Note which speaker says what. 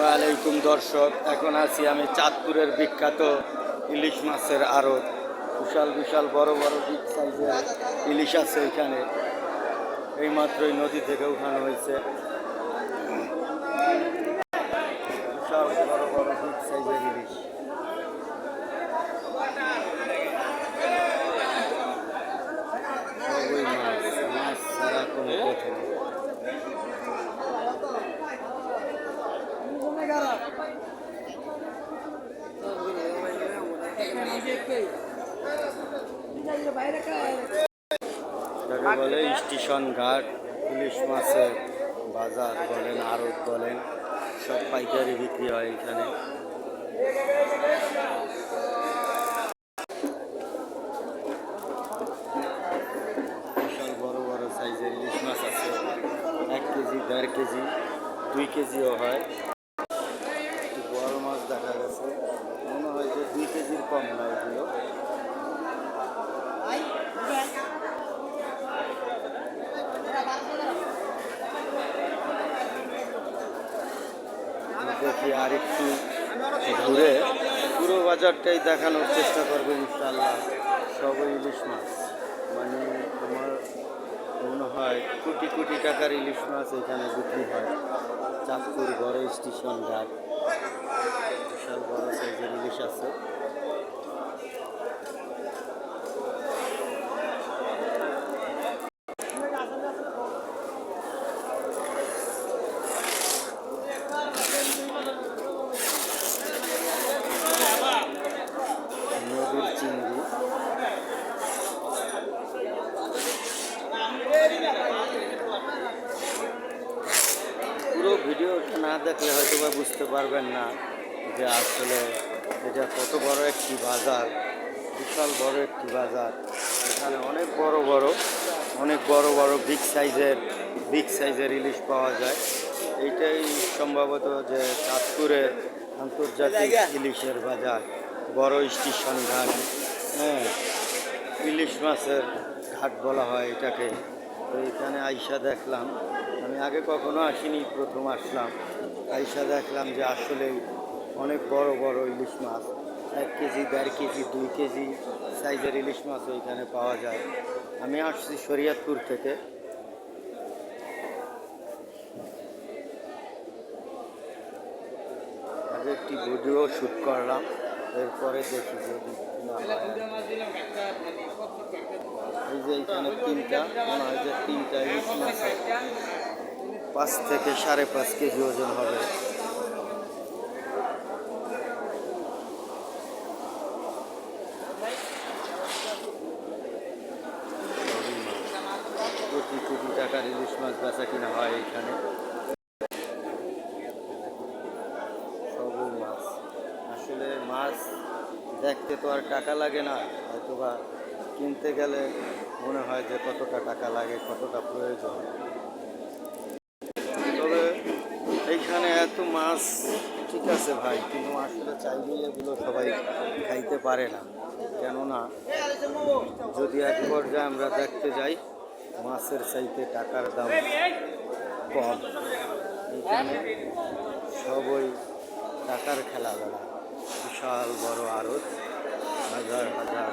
Speaker 1: ওয়ালাইকুম দর্শক, এখন আছি আমি চাঁদপুরের বিখ্যাত ইলিশ মাছের আড়ত। বিশাল বিশাল, বড় বড় বিগ সাইজের ইলিশ আছে এখানে এইমাত্রই নদী থেকে উঠানো হয়েছে বিশাল বড় বড় বিগ সাইজের ইলিশ সবই মাছ মাছ ছাড়া কোনো কথা নেই যাকে বলে স্টেশন ঘাট ইলিশ মাছের বাজার বলেন আড়ত বলেন, সব পাইকারি বিক্রি হয় এখানে। বিশাল বড় বড় সাইজের ইলিশ মাছ আছে, এক কেজি, দেড় কেজি, দুই কেজিও হয় একটু বড় মাছ দেখা গেছে মনে হয় যে দুই কেজির কম না এগুলো দেখি আর একটু ঘুরে পুরো বাজারটাই দেখানোর চেষ্টা করব ইনশাল্লাহ সবই ইলিশ মাছ। মানে তোমার মনে হয় কোটি কোটি টাকার ইলিশ মাছ এখানে বিক্রি হয়। চাঁদপুর বড় স্টেশন ঘাট। বিশাল বড় সাইজের ইলিশ আছে নদীর চিংড়ি পুরো ভিডিওটা না দেখলে হয়তো বা বুঝতে পারবেন না যে আসলে এটা কত বড় একটি বাজার, বিশাল বড় একটি বাজার। এখানে অনেক বড় বড়, অনেক বড় বড় বিগ সাইজের বিগ সাইজের ইলিশ পাওয়া যায়। এইটাই সম্ভবত যে চাঁদপুরের আন্তর্জাতিক ইলিশের বাজার, বড় স্টেশন ঘাট হ্যাঁ ইলিশ মাছের ঘাট বলা হয় এটাকে। তো এখানে আইসা দেখলাম, আমি আগে কখনো আসিনি, প্রথম আসলাম। আইসা দেখলাম যে আসলে অনেক বড় বড় ইলিশ মাছ। এক কেজি, দেড় কেজি, দুই কেজি সাইজের ইলিশ মাছ ওইখানে পাওয়া যায়। আমি আসছি শরীয়তপুর থেকে। একটি ভিডিও শ্যুট করলাম। এরপরে দেখি যদি এই যে এখানে তিনটা মনে হয় যে তিনটা ইলিশ মাছ। পাঁচ থেকে সাড়ে পাঁচ কেজি ওজন হবে। কোটি কোটি টাকার ইলিশ মাছ বেচা কিনা হয় এখানে। সবই মাছ। আসলে মাছ দেখতে তো আর টাকা লাগে না, হয়তোবা কিনতে গেলে মনে হয় যে কতটা টাকা লাগে, কতটা প্রয়োজন। এইখানে এত মাছ, ঠিক আছে ভাই, কিন্তু আসলে চাইলেই এগুলো সবাই খাইতে পারে না। কেননা যদি এক পর্যায়ে আমরা দেখতে যাই, মাছের চাইতে টাকার দাম কম, এখানে সবই টাকার খেলাবেলা বিশাল বড় আড়ত, হাজার হাজার